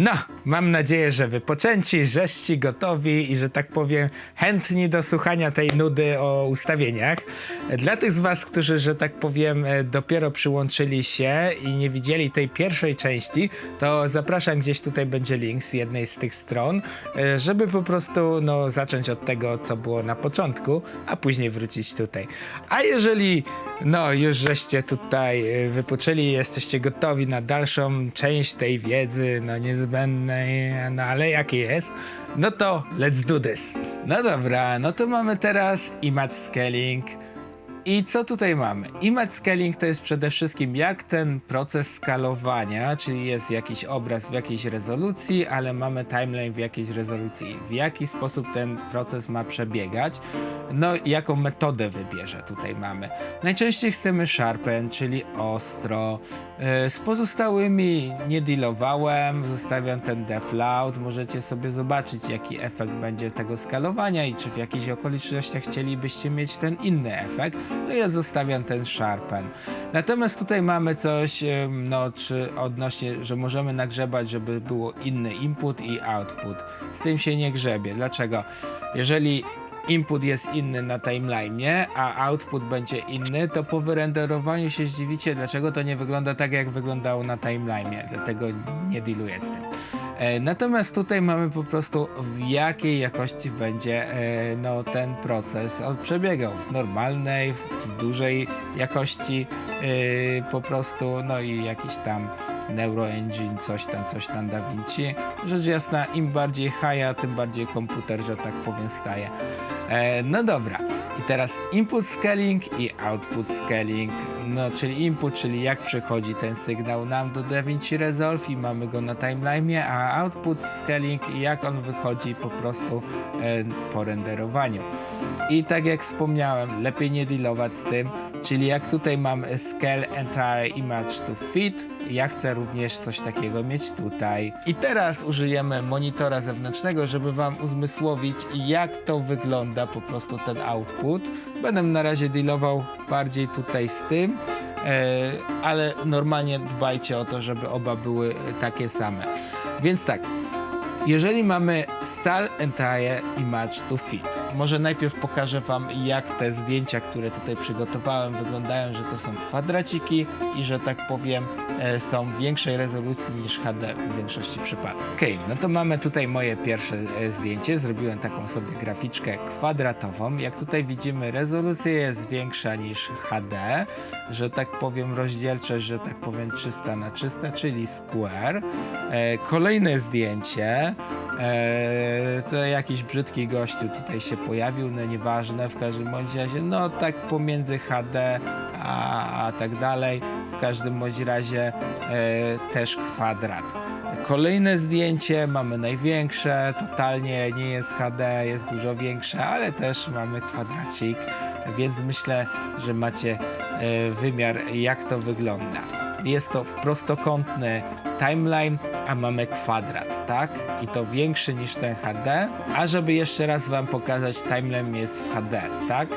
No, mam nadzieję, że wypoczęci, żeści, gotowi i że tak powiem chętni do słuchania tej nudy o ustawieniach. Dla tych z was, którzy, że tak powiem, e, dopiero przyłączyli się i nie widzieli tej pierwszej części, to zapraszam, gdzieś tutaj będzie link z jednej z tych stron, e, żeby po prostu no, zacząć od tego, co było na początku, a później wrócić tutaj. A jeżeli no już żeście tutaj e, wypoczęli jesteście gotowi na dalszą część tej wiedzy, no niezbędnej, no ale jakie jest, no to let's do this. No dobra, no to mamy teraz image scaling. I co tutaj mamy? Image scaling to jest przede wszystkim jak ten proces skalowania, czyli jest jakiś obraz w jakiejś rezolucji, ale mamy timeline w jakiejś rezolucji. W jaki sposób ten proces ma przebiegać? No, jaką metodę wybierze tutaj mamy. Najczęściej chcemy sharpen, czyli ostro. Yy, Z pozostałymi nie dealowałem, zostawiam ten deflout. Możecie sobie zobaczyć, jaki efekt będzie tego skalowania i czy w jakichś okolicznościach chcielibyście mieć ten inny efekt. No ja zostawiam ten sharpen. Natomiast tutaj mamy coś, no, czy odnośnie, że możemy nagrzebać, żeby było inny input i output. Z tym się nie grzebie. Dlaczego? Jeżeli input jest inny na timeline'ie, a output będzie inny, to po wyrenderowaniu się zdziwicie, dlaczego to nie wygląda tak, jak wyglądało na timeline'ie. Dlatego nie dealuję z tym. E, Natomiast tutaj mamy po prostu w jakiej jakości będzie e, no, ten proces przebiegał. W normalnej, w, dużej jakości e, po prostu, no i jakiś tam NeuroEngine, coś tam, coś tam Da Vinci. Rzecz jasna, im bardziej high, tym bardziej komputer, że tak powiem, staje. No dobra. I teraz input scaling i output scaling. No, czyli input, czyli jak przychodzi ten sygnał nam do DaVinci Resolve i mamy go na timeline'ie, a output scaling i jak on wychodzi po prostu e, po renderowaniu. I tak jak wspomniałem, lepiej nie dealować z tym, czyli jak tutaj mam scale entire image to fit, ja chcę również coś takiego mieć tutaj. I teraz użyjemy monitora zewnętrznego, żeby wam uzmysłowić jak to wygląda po prostu ten output. Będę na razie dealował bardziej tutaj z tym, e, ale normalnie dbajcie o to, żeby oba były e, takie same. Więc tak, jeżeli mamy Sal Entire Image to Fit, może najpierw pokażę Wam, jak te zdjęcia, które tutaj przygotowałem, wyglądają, że to są kwadraciki i że tak powiem, e, są w większej rezolucji niż HD w większości przypadków. Okej, no to mamy tutaj moje pierwsze e, zdjęcie. Zrobiłem taką sobie graficzkę kwadratową. Jak tutaj widzimy, rezolucja jest większa niż HD, że tak powiem, rozdzielczość, że tak powiem, 300 na 300, czyli square. E, kolejne zdjęcie. To jakiś brzydki gościu tutaj się pojawił, no nieważne, w każdym bądź razie, no tak pomiędzy HD a, a tak dalej, w każdym bądź razie e, też kwadrat. Kolejne zdjęcie, mamy największe, totalnie nie jest HD, jest dużo większe, ale też mamy kwadracik, więc myślę, że macie e, wymiar jak to wygląda. Jest to prostokątny timeline, a mamy kwadrat, tak? I to większy niż ten HD. A żeby jeszcze raz wam pokazać, timeline jest w HD, tak?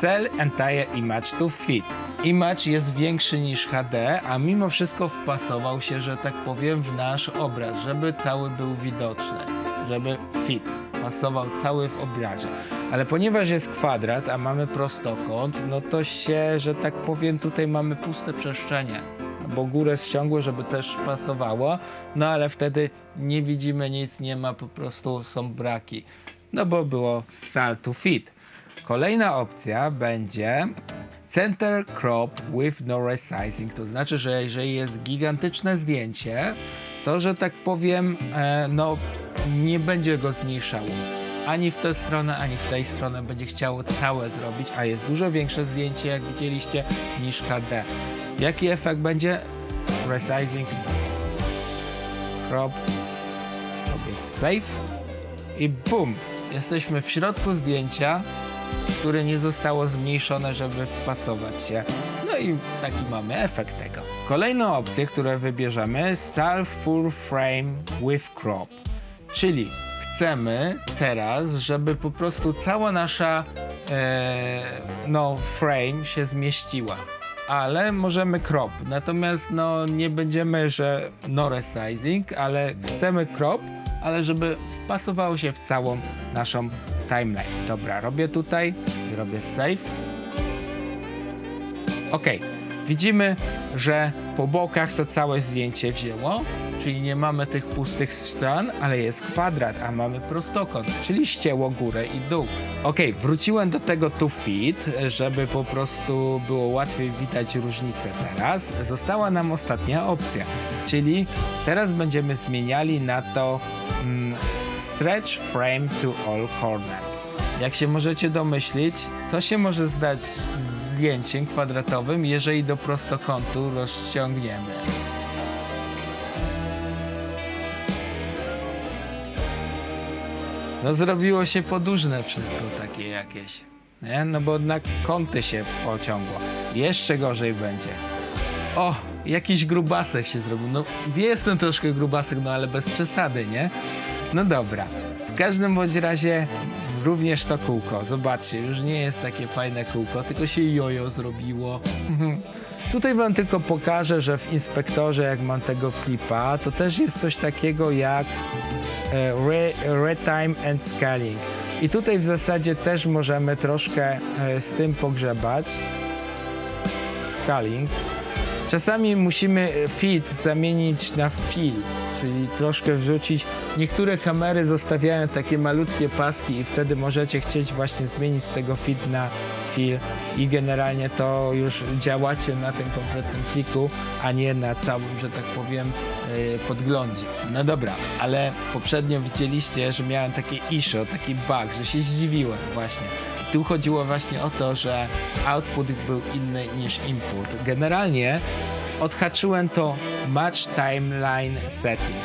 Cell entire image to fit. Image jest większy niż HD, a mimo wszystko wpasował się, że tak powiem, w nasz obraz, żeby cały był widoczny, żeby fit pasował cały w obrazie. Ale ponieważ jest kwadrat, a mamy prostokąt, no to się, że tak powiem, tutaj mamy puste przestrzenie bo górę ściągło, żeby też pasowało, no ale wtedy nie widzimy nic, nie ma, po prostu są braki. No bo było sal to fit. Kolejna opcja będzie center crop with no resizing, to znaczy, że jeżeli jest gigantyczne zdjęcie, to że tak powiem, e, no nie będzie go zmniejszało. Ani w tę stronę, ani w tej stronę będzie chciało całe zrobić, a jest dużo większe zdjęcie, jak widzieliście, niż HD. Jaki efekt będzie? Resizing. Crop. Robię save. I boom! Jesteśmy w środku zdjęcia, które nie zostało zmniejszone, żeby wpasować się. No i taki mamy efekt tego. Kolejną opcję, którą wybierzemy, Self Full Frame with Crop. Czyli chcemy teraz, żeby po prostu cała nasza e, no, frame się zmieściła. Ale możemy crop. Natomiast no nie będziemy, że no resizing, ale chcemy crop, ale żeby wpasowało się w całą naszą timeline. Dobra, robię tutaj robię save. Ok, widzimy, że po bokach to całe zdjęcie wzięło, czyli nie mamy tych pustych stron, ale jest kwadrat, a mamy prostokąt, czyli ścięło górę i dół. Ok, wróciłem do tego to fit, żeby po prostu było łatwiej widać różnicę teraz. Została nam ostatnia opcja, czyli teraz będziemy zmieniali na to mm, stretch frame to all corners. Jak się możecie domyślić, co się może zdać zdjęciem kwadratowym, jeżeli do prostokątu rozciągniemy? No zrobiło się podłużne wszystko takie jakieś. Nie? No bo na kąty się pociągło. Jeszcze gorzej będzie. O, jakiś grubasek się zrobił. No jestem troszkę grubasek, no ale bez przesady, nie? No dobra. W każdym bądź razie również to kółko. Zobaczcie, już nie jest takie fajne kółko, tylko się jojo zrobiło. Tutaj wam tylko pokażę, że w inspektorze, jak mam tego klipa, to też jest coś takiego jak retime and scaling. I tutaj w zasadzie też możemy troszkę e, z tym pogrzebać. Scaling. Czasami musimy e, fit zamienić na fill, czyli troszkę wrzucić. Niektóre kamery zostawiają takie malutkie paski i wtedy możecie chcieć właśnie zmienić z tego fit na fill i generalnie to już działacie na tym konkretnym pliku, a nie na całym, że tak powiem, podglądzie. No dobra, ale poprzednio widzieliście, że miałem takie issue, taki bug, że się zdziwiłem właśnie. Tu chodziło właśnie o to, że output był inny niż input. Generalnie odhaczyłem to Match Timeline Setting.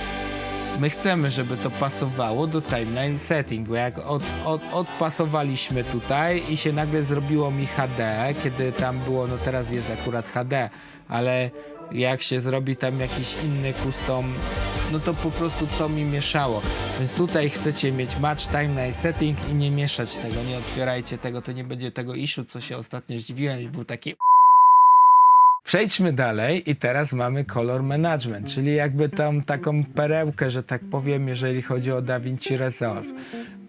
My chcemy, żeby to pasowało do timeline setting, bo jak od, od, odpasowaliśmy tutaj i się nagle zrobiło mi HD, kiedy tam było, no teraz jest akurat HD, ale jak się zrobi tam jakiś inny custom, no to po prostu to mi mieszało. Więc tutaj chcecie mieć match timeline setting i nie mieszać tego, nie otwierajcie tego, to nie będzie tego issue, co się ostatnio zdziwiłem i był taki Przejdźmy dalej i teraz mamy color management, czyli jakby tam taką perełkę, że tak powiem, jeżeli chodzi o DaVinci Resolve.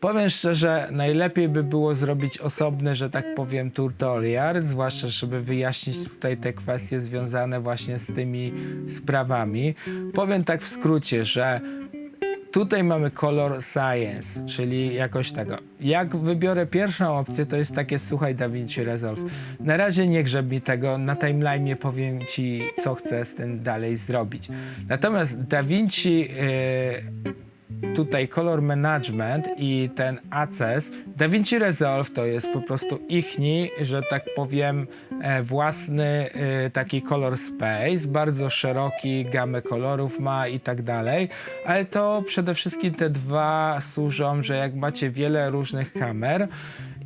Powiem szczerze, najlepiej by było zrobić osobny, że tak powiem, tutorial, zwłaszcza żeby wyjaśnić tutaj te kwestie związane właśnie z tymi sprawami. Powiem tak w skrócie, że Tutaj mamy color science, czyli jakoś tego. Jak wybiorę pierwszą opcję, to jest takie słuchaj DaVinci Resolve. Na razie nie grzeb mi tego, na timeline powiem ci, co chcę z tym dalej zrobić. Natomiast DaVinci yy, tutaj color management i ten access. DaVinci Resolve to jest po prostu ichni, że tak powiem, e, własny e, taki color space, bardzo szeroki, gamę kolorów ma i tak dalej, ale to przede wszystkim te dwa służą, że jak macie wiele różnych kamer,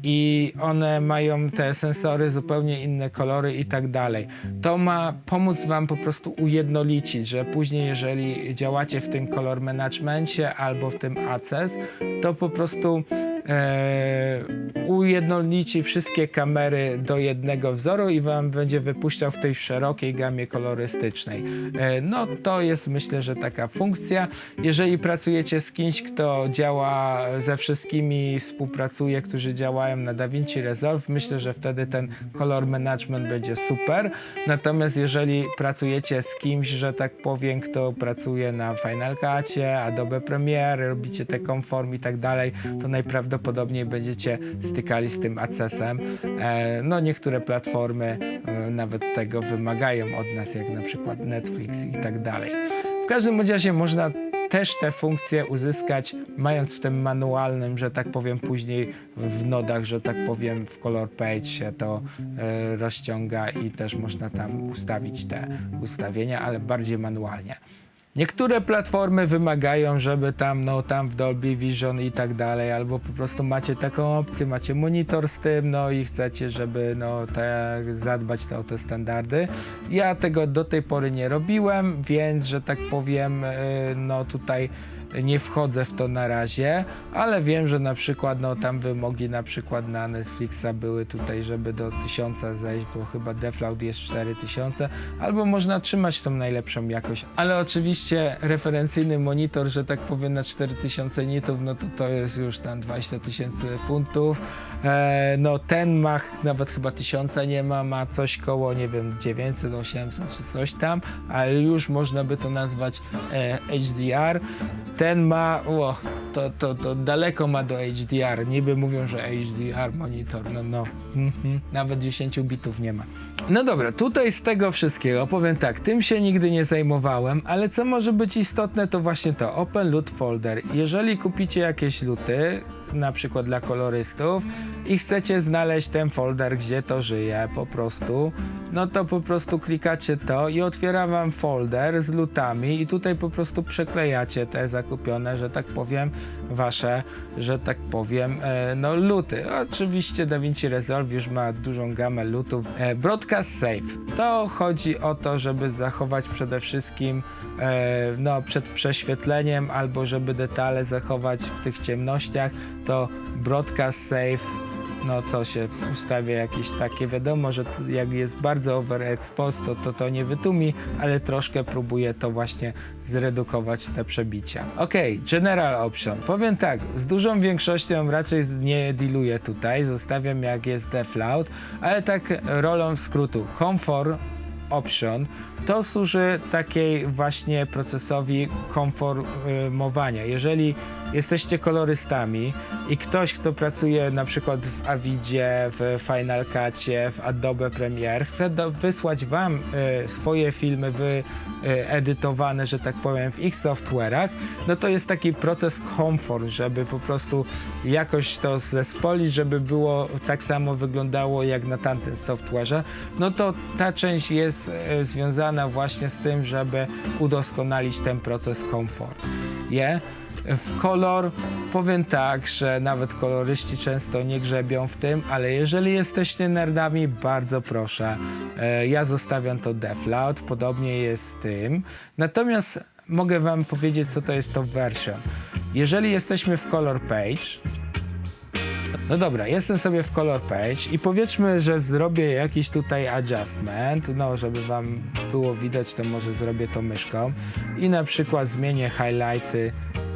i one mają te sensory zupełnie inne kolory i tak dalej. To ma pomóc wam po prostu ujednolicić, że później jeżeli działacie w tym kolor managemencie albo w tym access, to po prostu ujednolici wszystkie kamery do jednego wzoru i wam będzie wypuszczał w tej szerokiej gamie kolorystycznej. E, no to jest myślę, że taka funkcja. Jeżeli pracujecie z kimś, kto działa ze wszystkimi, współpracuje, którzy działają na DaVinci Resolve, myślę, że wtedy ten color management będzie super. Natomiast jeżeli pracujecie z kimś, że tak powiem, kto pracuje na Final Cutie, Adobe Premiere, robicie te konform i tak dalej, to najprawdopodobniej będziecie stykali z tym accessem. E, no niektóre platformy e, nawet tego wymagają od nas, jak na przykład Netflix i tak dalej. W każdym razie można też te funkcje uzyskać, mając w tym manualnym, że tak powiem, później w nodach, że tak powiem, w color page się to e, rozciąga i też można tam ustawić te ustawienia, ale bardziej manualnie. Niektóre platformy wymagają, żeby tam, no tam w Dolby Vision i tak dalej, albo po prostu macie taką opcję, macie monitor z tym, no i chcecie, żeby no tak zadbać o te standardy. Ja tego do tej pory nie robiłem, więc, że tak powiem, y, no tutaj nie wchodzę w to na razie, ale wiem, że na przykład no tam wymogi na przykład na Netflixa były tutaj, żeby do 1000 zejść, bo chyba Deflaud jest 4000, albo można trzymać tą najlepszą jakość. Ale oczywiście referencyjny monitor, że tak powiem na 4000 nitów, no to to jest już tam 20 tysięcy funtów. E, no ten ma nawet chyba 1000 nie ma, ma coś koło, nie wiem, 900, 800 czy coś tam, ale już można by to nazwać e, HDR. Ten ma, o, to, to, to daleko ma do HDR. Niby mówią, że HDR monitor, no no, mhm, nawet 10 bitów nie ma. No dobra, tutaj z tego wszystkiego powiem tak, tym się nigdy nie zajmowałem, ale co może być istotne to właśnie to Open Loot Folder. Jeżeli kupicie jakieś luty, na przykład dla kolorystów i chcecie znaleźć ten folder, gdzie to żyje po prostu, no to po prostu klikacie to i otwiera wam folder z lutami i tutaj po prostu przeklejacie te zakupione, że tak powiem, wasze, że tak powiem, e, no luty. Oczywiście DaVinci Resolve już ma dużą gamę lutów. E, broadcast Save. To chodzi o to, żeby zachować przede wszystkim e, no, przed prześwietleniem albo żeby detale zachować w tych ciemnościach, to broadcast save no to się ustawia jakieś takie, wiadomo, że jak jest bardzo overexposed, to, to to nie wytumi, ale troszkę próbuje to właśnie zredukować te przebicia. Ok, general option. Powiem tak, z dużą większością raczej nie dealuję tutaj, zostawiam jak jest deflaut, ale tak rolą skrótu comfort option to służy takiej właśnie procesowi konformowania. Jeżeli jesteście kolorystami i ktoś, kto pracuje na przykład w Avidzie, w Final Cutie, w Adobe Premiere, chce do, wysłać wam e, swoje filmy wyedytowane, że tak powiem, w ich software'ach, no to jest taki proces komfort, żeby po prostu jakoś to zespolić, żeby było tak samo wyglądało jak na tamtym software'ze, no to ta część jest e, związana właśnie z tym, żeby udoskonalić ten proces komfort. Je? W kolor powiem tak, że nawet koloryści często nie grzebią w tym, ale jeżeli jesteście nerdami, bardzo proszę. E, ja zostawiam to Deflaut, podobnie jest z tym. Natomiast mogę wam powiedzieć, co to jest to version. Jeżeli jesteśmy w color page, no dobra, jestem sobie w color page i powiedzmy, że zrobię jakiś tutaj adjustment, no żeby wam było widać, to może zrobię to myszką i na przykład zmienię highlighty,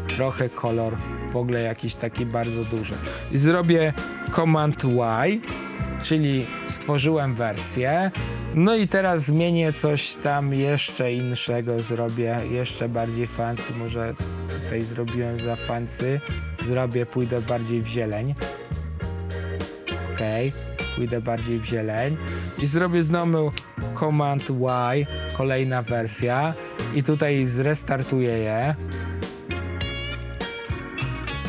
trochę kolor, w ogóle jakiś taki bardzo duży. I zrobię Command Y, czyli stworzyłem wersję, no i teraz zmienię coś tam jeszcze innego, zrobię jeszcze bardziej fancy, może tutaj zrobiłem za fancy, zrobię, pójdę bardziej w zieleń. OK, pójdę bardziej w zieleń i zrobię znowu Command Y, kolejna wersja i tutaj zrestartuję je.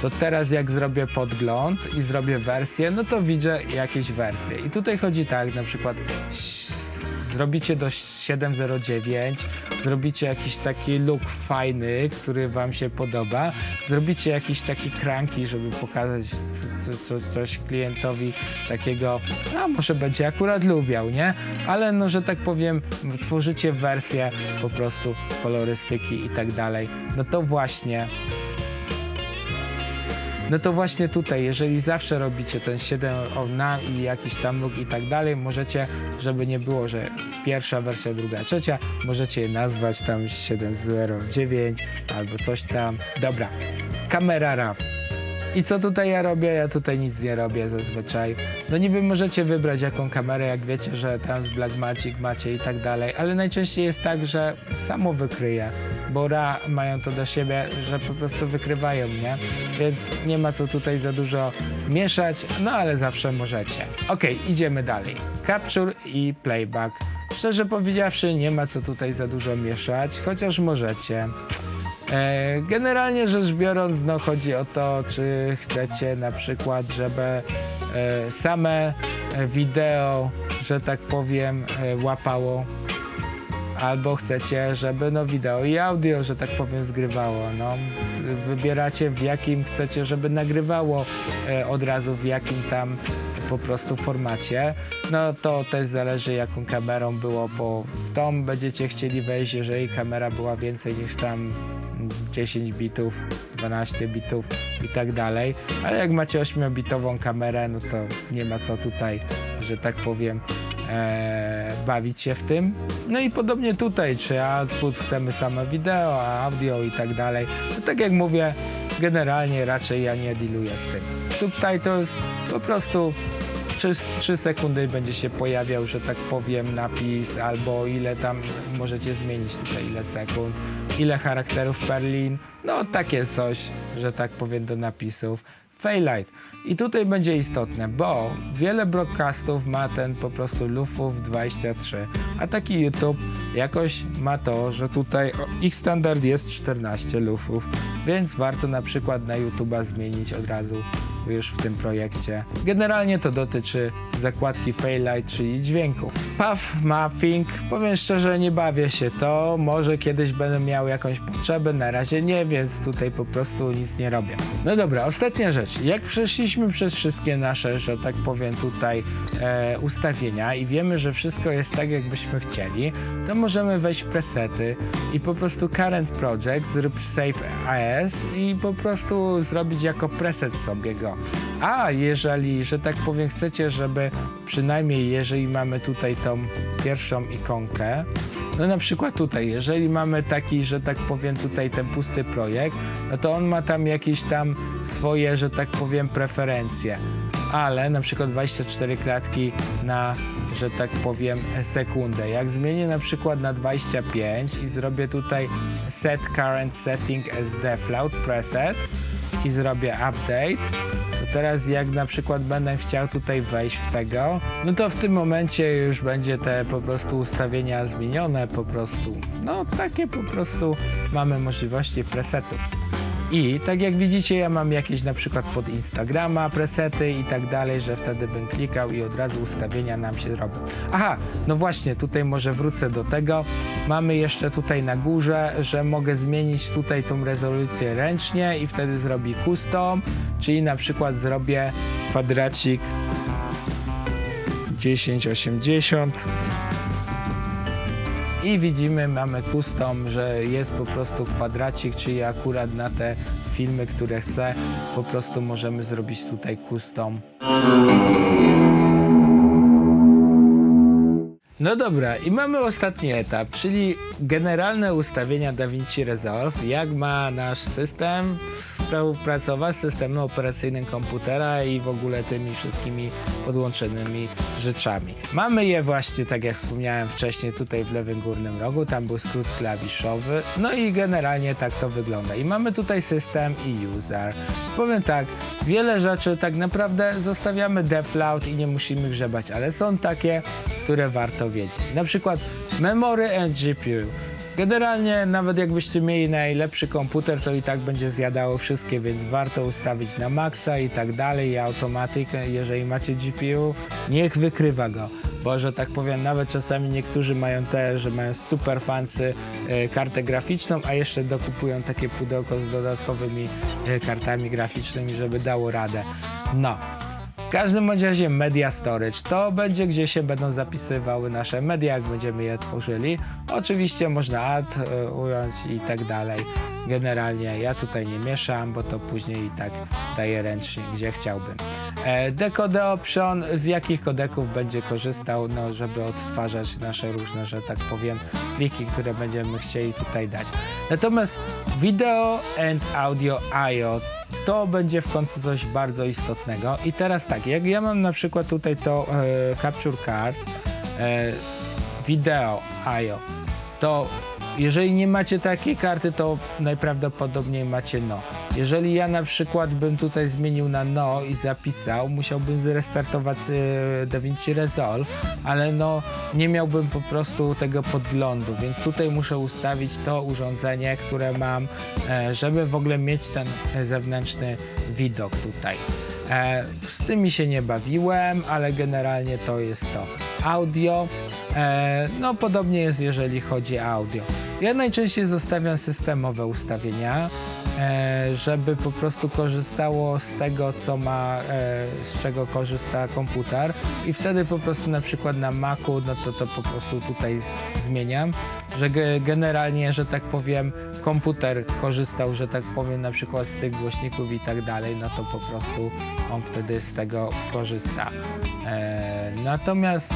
To teraz jak zrobię podgląd i zrobię wersję, no to widzę jakieś wersje. I tutaj chodzi tak, na przykład zrobicie do 709, zrobicie jakiś taki look fajny, który wam się podoba, zrobicie jakiś taki cranky, żeby pokazać co, co, coś klientowi takiego, a może będzie akurat lubiał, nie? Ale no, że tak powiem, tworzycie wersję po prostu kolorystyki i tak dalej. No to właśnie no to właśnie tutaj, jeżeli zawsze robicie ten 7 na i jakiś tam luk i tak dalej, możecie, żeby nie było, że pierwsza wersja, druga, trzecia, możecie je nazwać tam 709 albo coś tam. Dobra, kamera RAW. I co tutaj ja robię? Ja tutaj nic nie robię zazwyczaj. No niby możecie wybrać jaką kamerę, jak wiecie, że tam z Blackmagic macie i tak dalej, ale najczęściej jest tak, że samo wykryje, bo RA mają to do siebie, że po prostu wykrywają, nie? Więc nie ma co tutaj za dużo mieszać, no ale zawsze możecie. Okej, idziemy dalej. Capture i playback. Szczerze powiedziawszy, nie ma co tutaj za dużo mieszać, chociaż możecie. E, Generalnie rzecz biorąc, no chodzi o to, czy chcecie na przykład, żeby e, same wideo, że tak powiem, e, łapało, albo chcecie, żeby no wideo i audio, że tak powiem, zgrywało. No, wybieracie w jakim chcecie, żeby nagrywało od razu, w jakim tam po prostu formacie. No to też zależy jaką kamerą było, bo w tą będziecie chcieli wejść, jeżeli kamera była więcej niż tam 10 bitów, 12 bitów i tak dalej. Ale jak macie 8-bitową kamerę, no to nie ma co tutaj, że tak powiem, e, bawić się w tym. No i podobnie tutaj, czy output chcemy same wideo, a audio i tak dalej. To tak jak mówię, generalnie raczej ja nie dealuję z tym. Subtitles po prostu 3, 3 sekundy będzie się pojawiał, że tak powiem, napis, albo ile tam możecie zmienić tutaj, ile sekund, ile charakterów per lin. No takie coś, że tak powiem, do napisów. Fairlight. I tutaj będzie istotne, bo wiele broadcastów ma ten po prostu lufów 23, a taki YouTube jakoś ma to, że tutaj ich standard jest 14 lufów, więc warto na przykład na YouTube'a zmienić od razu już w tym projekcie. Generalnie to dotyczy zakładki Fairlight, czyli dźwięków. Puff Think, powiem szczerze, nie bawię się to, może kiedyś będę miał jakąś potrzebę, na razie nie, więc tutaj po prostu nic nie robię. No dobra, ostatnia rzecz. Jak przeszliśmy przez wszystkie nasze, że tak powiem tutaj e, ustawienia i wiemy, że wszystko jest tak, jakbyśmy chcieli, to możemy wejść w presety i po prostu current project, zrób save as i po prostu zrobić jako preset sobie go. A jeżeli, że tak powiem, chcecie, żeby przynajmniej jeżeli mamy tutaj tą pierwszą ikonkę, no na przykład tutaj, jeżeli mamy taki, że tak powiem, tutaj ten pusty projekt, no to on ma tam jakieś tam swoje, że tak powiem, preferencje. Ale na przykład 24 klatki na, że tak powiem, sekundę. Jak zmienię na przykład na 25 i zrobię tutaj set current setting as default preset i zrobię update, to teraz jak na przykład będę chciał tutaj wejść w tego, no to w tym momencie już będzie te po prostu ustawienia zmienione po prostu. No takie po prostu mamy możliwości presetów. I tak jak widzicie, ja mam jakieś na przykład pod Instagrama presety i tak dalej, że wtedy bym klikał i od razu ustawienia nam się robią. Aha, no właśnie, tutaj może wrócę do tego. Mamy jeszcze tutaj na górze, że mogę zmienić tutaj tą rezolucję ręcznie i wtedy zrobi custom, czyli na przykład zrobię kwadracik 1080 i widzimy, mamy custom, że jest po prostu kwadracik, czyli akurat na te filmy, które chcę, po prostu możemy zrobić tutaj custom. No dobra, i mamy ostatni etap, czyli generalne ustawienia DaVinci Resolve, jak ma nasz system współpracować z systemem operacyjnym komputera i w ogóle tymi wszystkimi podłączonymi rzeczami. Mamy je właśnie, tak jak wspomniałem wcześniej, tutaj w lewym górnym rogu, tam był skrót klawiszowy, no i generalnie tak to wygląda. I mamy tutaj system i user. Powiem tak, wiele rzeczy tak naprawdę zostawiamy default i nie musimy grzebać, ale są takie, które warto Na przykład memory and GPU. Generalnie nawet jakbyście mieli najlepszy komputer, to i tak będzie zjadało wszystkie, więc warto ustawić na maksa i tak dalej. I automatyk, jeżeli macie GPU, niech wykrywa go. Bo, że tak powiem, nawet czasami niektórzy mają te, że mają super fancy e, kartę graficzną, a jeszcze dokupują takie pudełko z dodatkowymi e, kartami graficznymi, żeby dało radę. No. Każdym bądź razie media storage to będzie gdzie się będą zapisywały nasze media, jak będziemy je tworzyli. Oczywiście można add y, ująć i tak dalej. Generalnie ja tutaj nie mieszam, bo to później i tak daję ręcznie, gdzie chciałbym. E, decode option, z jakich kodeków będzie korzystał, no, żeby odtwarzać nasze różne, że tak powiem, pliki, które będziemy chcieli tutaj dać. Natomiast video and audio IO to będzie w końcu coś bardzo istotnego. I teraz tak, jak ja mam na przykład tutaj to e, Capture Card, e, Video IO, to jeżeli nie macie takiej karty, to najprawdopodobniej macie no. Jeżeli ja na przykład bym tutaj zmienił na no i zapisał, musiałbym zrestartować e, DaVinci Resolve, ale no nie miałbym po prostu tego podglądu, więc tutaj muszę ustawić to urządzenie, które mam, e, żeby w ogóle mieć ten zewnętrzny widok tutaj. E, z tymi się nie bawiłem, ale generalnie to jest to. Audio, e, no podobnie jest jeżeli chodzi o audio. Ja najczęściej zostawiam systemowe ustawienia, e, żeby po prostu korzystało z tego, co ma, e, z czego korzysta komputer i wtedy po prostu na przykład na Macu, no to to po prostu tutaj zmieniam, że ge- generalnie, że tak powiem, komputer korzystał, że tak powiem, na przykład z tych głośników i tak dalej, no to po prostu on wtedy z tego korzysta. E, natomiast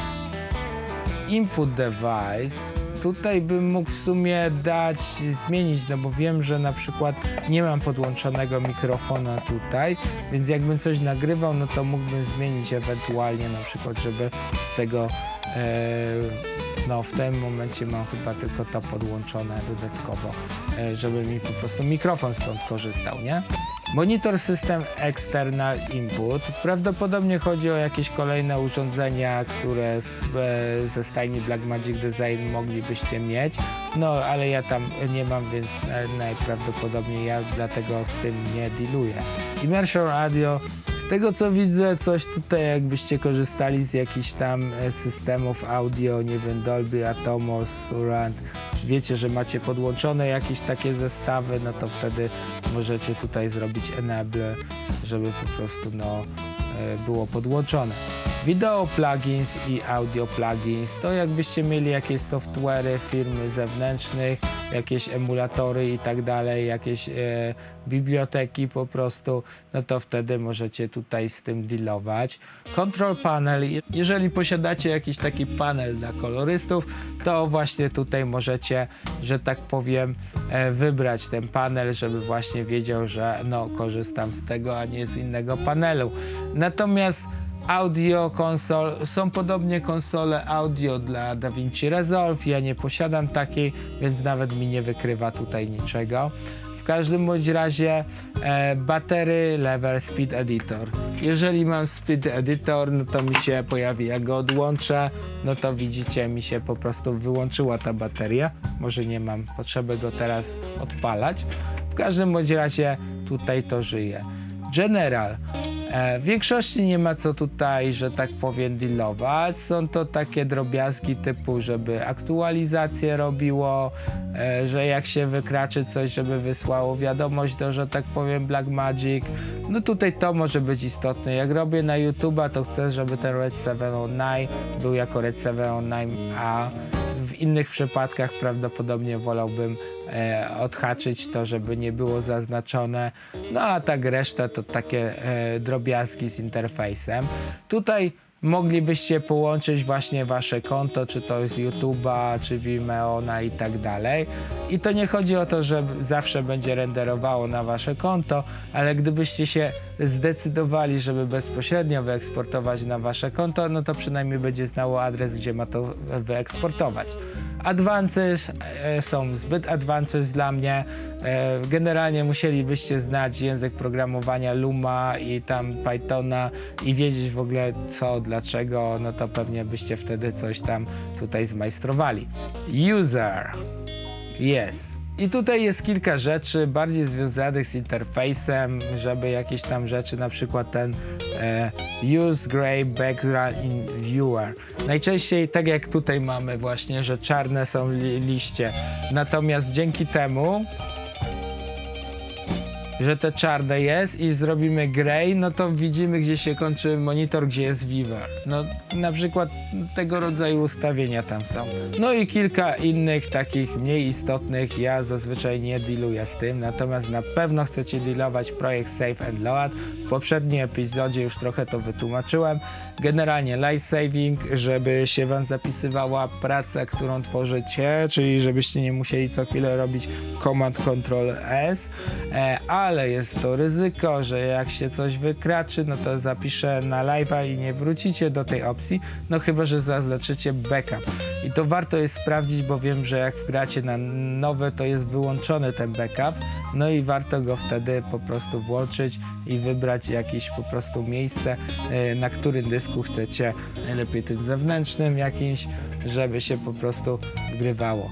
input device tutaj bym mógł w sumie dać, zmienić, no bo wiem, że na przykład nie mam podłączonego mikrofona tutaj, więc jakbym coś nagrywał, no to mógłbym zmienić ewentualnie na przykład, żeby z tego e, no w tym momencie mam chyba tylko to podłączone dodatkowo, e, żeby mi po prostu mikrofon stąd korzystał, nie? Monitor System External Input. Prawdopodobnie chodzi o jakieś kolejne urządzenia, które z, e, ze stajni Blackmagic Design moglibyście mieć. No, ale ja tam nie mam, więc e, najprawdopodobniej ja dlatego z tym nie dealuję. Immersion Audio. Z tego co widzę, coś tutaj jakbyście korzystali z jakichś tam e, systemów audio, nie wiem, Dolby Atmos, Surround, wiecie, że macie podłączone jakieś takie zestawy, no to wtedy możecie tutaj zrobić enable, żeby po prostu no, e, było podłączone. Wideo plugins i audio plugins to jakbyście mieli jakieś software'y firmy zewnętrznych, jakieś emulatory i tak dalej, jakieś e, biblioteki po prostu, no to wtedy możecie tutaj z tym dealować. Control panel, je- jeżeli posiadacie jakiś taki panel dla kolorystów, to właśnie tutaj możecie, że tak powiem, e, wybrać ten panel, żeby właśnie wiedział, że no korzystam z tego, a nie z innego panelu. Natomiast audio konsol, są podobnie konsole audio dla DaVinci Resolve, ja nie posiadam takiej, więc nawet mi nie wykrywa tutaj niczego. W każdym bądź razie e, batery lever speed editor. Jeżeli mam speed editor, no to mi się pojawi, jak go odłączę, no to widzicie, mi się po prostu wyłączyła ta bateria. Może nie mam potrzeby go teraz odpalać. W każdym bądź razie tutaj to żyje. General. E, w większości nie ma co tutaj, że tak powiem, dealować. Są to takie drobiazgi typu, żeby aktualizację robiło, e, że jak się wykraczy coś, żeby wysłało wiadomość do, że tak powiem, Blackmagic. No tutaj to może być istotne. Jak robię na YouTube'a, to chcę, żeby ten Red 709 był jako Red 709A. W innych przypadkach prawdopodobnie wolałbym e, odhaczyć to, żeby nie było zaznaczone. No a tak reszta to takie e, drobiazgi z interfejsem. Tutaj moglibyście połączyć właśnie wasze konto, czy to z YouTube'a, czy Vimeona i tak dalej. I to nie chodzi o to, że zawsze będzie renderowało na wasze konto, ale gdybyście się zdecydowali, żeby bezpośrednio wyeksportować na wasze konto, no to przynajmniej będzie znało adres, gdzie ma to wyeksportować. Advances e, są zbyt advances dla mnie. E, generalnie musielibyście znać język programowania Luma i tam Pythona i wiedzieć w ogóle co, dlaczego, no to pewnie byście wtedy coś tam tutaj zmajstrowali. User. Jest. I tutaj jest kilka rzeczy bardziej związanych z interfejsem, żeby jakieś tam rzeczy, na przykład ten e, Use Gray Background in Viewer. Najczęściej tak jak tutaj mamy właśnie, że czarne są li liście. Natomiast dzięki temu, że te czarne jest i zrobimy gray, no to widzimy gdzie się kończy monitor, gdzie jest Viver. No na przykład tego rodzaju ustawienia tam są. No i kilka innych takich mniej istotnych, ja zazwyczaj nie dealuję z tym, natomiast na pewno chcecie dealować projekt Save and Load. W poprzednim epizodzie już trochę to wytłumaczyłem. Generalnie life saving, żeby się wam zapisywała praca, którą tworzycie, czyli żebyście nie musieli co chwilę robić Command Ctrl S, e, ale jest to ryzyko, że jak się coś wykraczy, no to zapiszę na live'a i nie wrócicie do tej opcji, no chyba, że zaznaczycie backup. I to warto jest sprawdzić, bo wiem, że jak wgracie na nowe, to jest wyłączony ten backup, no i warto go wtedy po prostu włączyć i wybrać jakieś po prostu miejsce, e, na którym dysku chcecie, najlepiej tym zewnętrznym jakimś, żeby się po prostu wgrywało.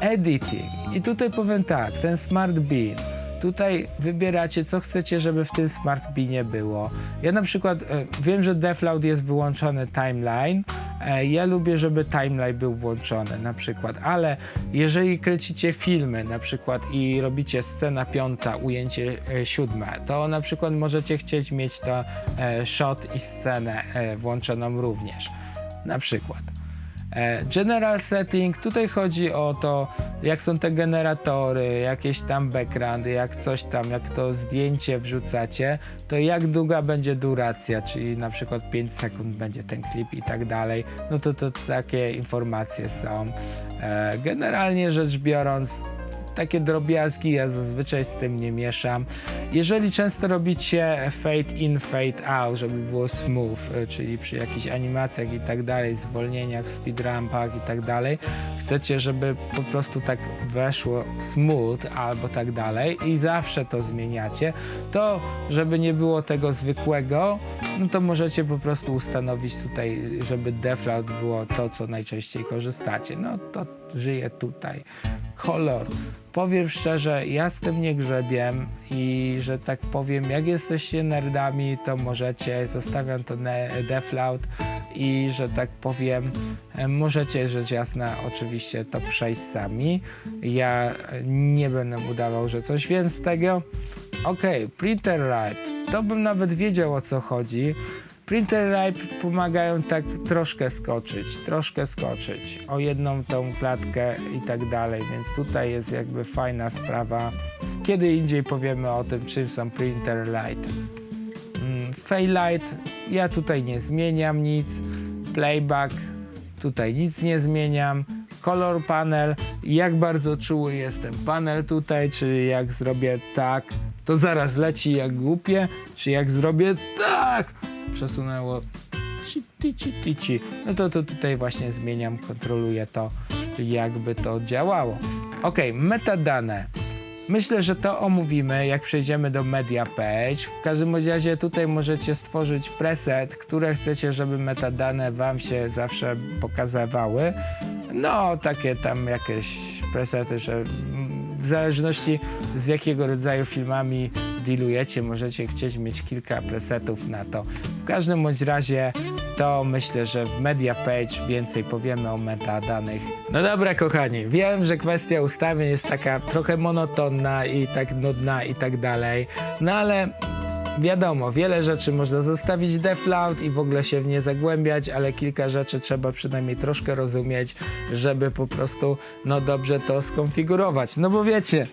Editing. I tutaj powiem tak, ten Smart Bean. Tutaj wybieracie, co chcecie, żeby w tym Smart Beanie było. Ja na przykład e, wiem, że Defloud jest wyłączony timeline, E, Ja lubię, żeby timeline był włączony na przykład, ale jeżeli kręcicie filmy na przykład i robicie scena piąta, ujęcie e, siódme, to na przykład możecie chcieć mieć to shot i scenę włączoną również. Na przykład. E, General setting, tutaj chodzi o to, jak są te generatory, jakieś tam backgroundy, jak coś tam, jak to zdjęcie wrzucacie, to jak długa będzie duracja, czyli na przykład 5 sekund będzie ten klip i tak dalej, no to, to takie informacje są. E, Generalnie rzecz biorąc, takie drobiazgi, ja zazwyczaj z tym nie mieszam. Jeżeli często robicie fade in, fade out, żeby było smooth, y, czyli przy jakichś animacjach i tak dalej, zwolnieniach, speedrampach i tak dalej, chcecie, żeby po prostu tak weszło smooth albo tak dalej i zawsze to zmieniacie, to żeby nie było tego zwykłego, no to możecie po prostu ustanowić tutaj, żeby deflaut było to, co najczęściej korzystacie. No to żyje tutaj. Kolor. Powiem szczerze, ja z tym nie grzebiem i że tak powiem, jak jesteście nerdami, to możecie, zostawiam to deflaut i że tak powiem, możecie rzecz jasna oczywiście to przejść sami. Ja nie będę udawał, że coś wiem z tego. Okej, printer write. To bym nawet wiedział o co chodzi. Printer Ripe pomagają tak troszkę skoczyć, troszkę skoczyć o jedną tą klatkę i tak dalej, więc tutaj jest jakby fajna sprawa. Kiedy indziej powiemy o tym, czym są Printer Light. Mm, Failight, ja tutaj nie zmieniam nic. Playback, tutaj nic nie zmieniam. Color panel, jak bardzo czuły jest ten panel tutaj, czy jak zrobię tak, to zaraz leci jak głupie, czy jak zrobię tak, przesunęło. No to, to tutaj właśnie zmieniam, kontroluję to, jakby to działało. Ok, metadane. Myślę, że to omówimy, jak przejdziemy do Media Page. W każdym razie tutaj możecie stworzyć preset, które chcecie, żeby metadane Wam się zawsze pokazywały. No, takie tam jakieś presety, że w zależności z jakiego rodzaju filmami dealujecie, możecie chcieć mieć kilka presetów na to. W każdym bądź razie to myślę, że w Media Page więcej powiemy o metadanych. No dobra, kochani, wiem, że kwestia ustawień jest taka trochę monotonna i tak nudna i tak dalej, no ale wiadomo, wiele rzeczy można zostawić deflaut i w ogóle się w nie zagłębiać, ale kilka rzeczy trzeba przynajmniej troszkę rozumieć, żeby po prostu no dobrze to skonfigurować. No bo wiecie,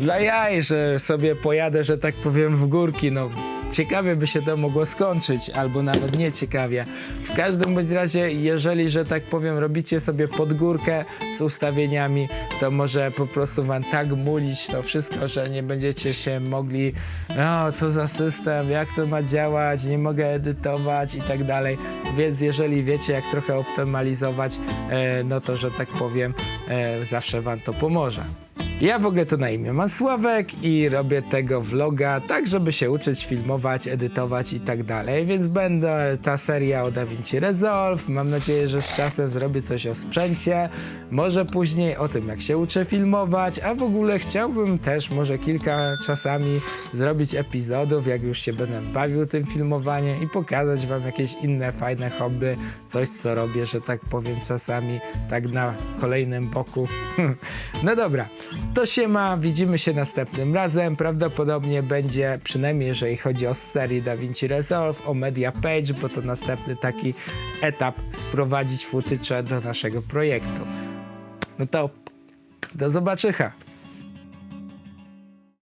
dla jaj, że sobie pojadę, że tak powiem, w górki, no ciekawie by się to mogło skończyć, albo nawet nie ciekawie. W każdym bądź razie, jeżeli, że tak powiem, robicie sobie podgórkę z ustawieniami, to może po prostu wam tak mulić to wszystko, że nie będziecie się mogli, no co za system, jak to ma działać, nie mogę edytować i tak dalej. Więc jeżeli wiecie, jak trochę optymalizować, e, no to, że tak powiem, e, zawsze wam to pomoże. Ja w ogóle to na imię mam Sławek i robię tego vloga tak, żeby się uczyć filmować, edytować i tak dalej, więc będę ta seria o DaVinci Resolve, mam nadzieję, że z czasem zrobię coś o sprzęcie, może później o tym, jak się uczę filmować, a w ogóle chciałbym też może kilka czasami zrobić epizodów, jak już się będę bawił tym filmowaniem i pokazać wam jakieś inne fajne hobby, coś co robię, że tak powiem czasami tak na kolejnym boku. no dobra, to się ma, widzimy się następnym razem. Prawdopodobnie będzie, przynajmniej jeżeli chodzi o serię DaVinci Resolve, o Media Page, bo to następny taki etap sprowadzić futycze do naszego projektu. No to do zobaczycha.